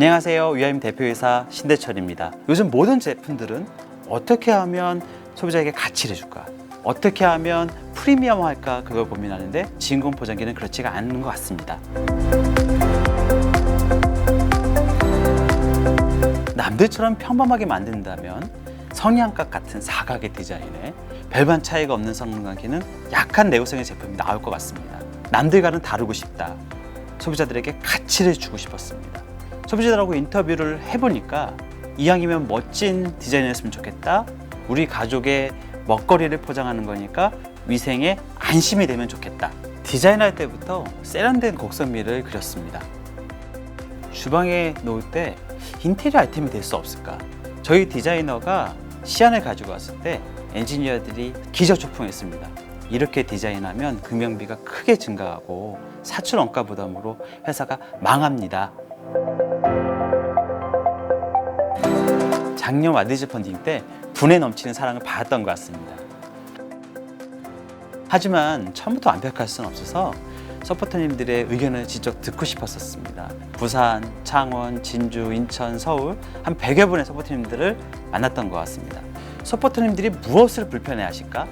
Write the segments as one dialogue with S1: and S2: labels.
S1: 안녕하세요. 위아임 대표이사 신대철입니다. 요즘 모든 제품들은 어떻게 하면 소비자에게 가치를 줄까? 어떻게 하면 프리미엄 할까? 그걸 고민하는데 진공 포장기는 그렇지가 않은 것 같습니다. 남들처럼 평범하게 만든다면 성냥갑 같은 사각의 디자인에 별반 차이가 없는 성능관계는 약한 내구성의 제품이 나올 것 같습니다. 남들과는 다르고 싶다. 소비자들에게 가치를 주고 싶었습니다. 소비자들하고 인터뷰를 해보니까 이왕이면 멋진 디자인이었으면 좋겠다. 우리 가족의 먹거리를 포장하는 거니까 위생에 안심이 되면 좋겠다. 디자인할 때부터 세련된 곡선미를 그렸습니다. 주방에 놓을 때 인테리어 아이템이 될 수 없을까? 저희 디자이너가 시안을 가지고 왔을 때 엔지니어들이 기저초풍했습니다. 이렇게 디자인하면 금연비가 크게 증가하고 사출 원가 부담으로 회사가 망합니다. 작년 와디즈 펀딩 때 분에 넘치는 사랑을 받았던 것 같습니다. 하지만 처음부터 완벽할 수는 없어서 서포터님들의 의견을 직접 듣고 싶었었습니다. 부산, 창원, 진주, 인천, 서울 한 100여 분의 서포터님들을 만났던 것 같습니다. 서포터님들이 무엇을 불편해 하실까?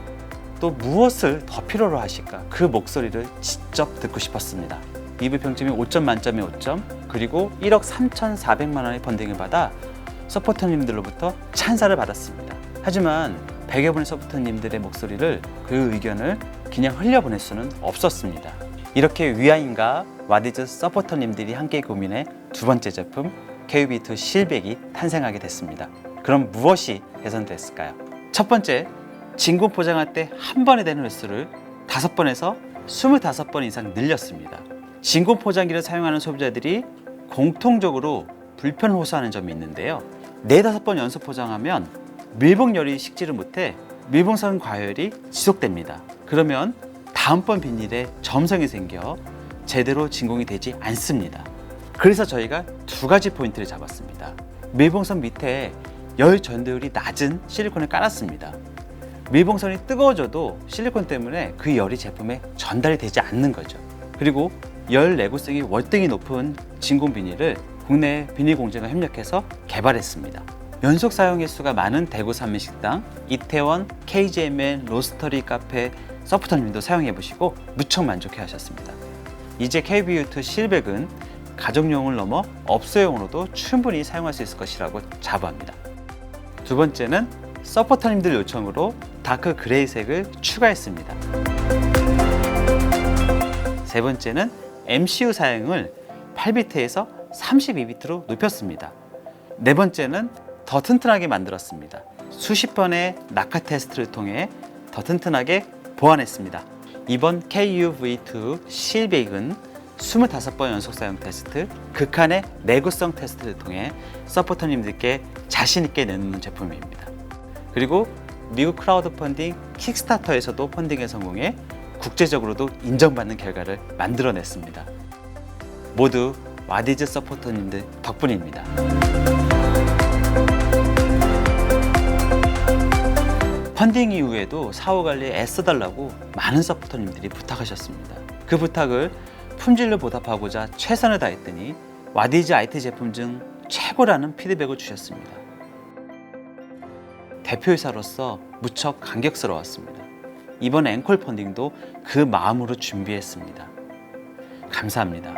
S1: 또 무엇을 더 필요로 하실까? 그 목소리를 직접 듣고 싶었습니다. EV 평점이 5점 만점에 5점, 그리고 1억 3,400만 원의 펀딩을 받아 서포터님들로부터 찬사를 받았습니다. 하지만 100여 분의 서포터님들의 목소리를 그 의견을 그냥 흘려보낼 수는 없었습니다. 이렇게 위아인과 와디즈 서포터님들이 함께 고민해 두 번째 제품 KUB2 실백이 탄생하게 됐습니다. 그럼 무엇이 개선됐을까요? 첫 번째, 진공 포장할 때 한 번에 되는 횟수를 다섯 번에서 25번 이상 늘렸습니다. 진공 포장기를 사용하는 소비자들이 공통적으로 불편 호소하는 점이 있는데요. 네다섯 번 연속 포장하면 밀봉열이 식지를 못해 밀봉선 과열이 지속됩니다. 그러면 다음번 비닐에 점성이 생겨 제대로 진공이 되지 않습니다. 그래서 저희가 두 가지 포인트를 잡았습니다. 밀봉선 밑에 열 전도율이 낮은 실리콘을 깔았습니다. 밀봉선이 뜨거워져도 실리콘 때문에 그 열이 제품에 전달이 되지 않는 거죠. 그리고 열 내구성이 월등히 높은 진공 비닐을 국내 비닐 공장과 협력해서 개발했습니다. 연속 사용 횟수가 많은 대구 삼민식당, 이태원, KGMN, 로스터리 카페, 서프터님도 사용해 보시고 무척 만족해 하셨습니다. 이제 KBU2 실백은 가정용을 넘어 업소용으로도 충분히 사용할 수 있을 것이라고 자부합니다. 두 번째는 서포터님들 요청으로 다크 그레이색을 추가했습니다. 세 번째는 MCU 사양을 8비트에서 32비트로 높였습니다. 네 번째는 더 튼튼하게 만들었습니다. 수십 번의 낙하 테스트를 통해 더 튼튼하게 보완했습니다. 이번 KUV2 실백은 25번 연속 사용 테스트, 극한의 내구성 테스트를 통해 서포터님들께 자신 있게 내놓는 제품입니다. 그리고 미국 크라우드 펀딩 킥스타터에서도 펀딩에 성공해 국제적으로도 인정받는 결과를 만들어냈습니다. 모두 와디즈 서포터님들 덕분입니다. 펀딩 이후에도 사후 관리에 애써달라고 많은 서포터님들이 부탁하셨습니다. 그 부탁을 품질로 보답하고자 최선을 다했더니 와디즈 IT 제품 중 최고라는 피드백을 주셨습니다. 대표이사로서 무척 감격스러웠습니다. 이번 앵콜 펀딩도 그 마음으로 준비했습니다. 감사합니다.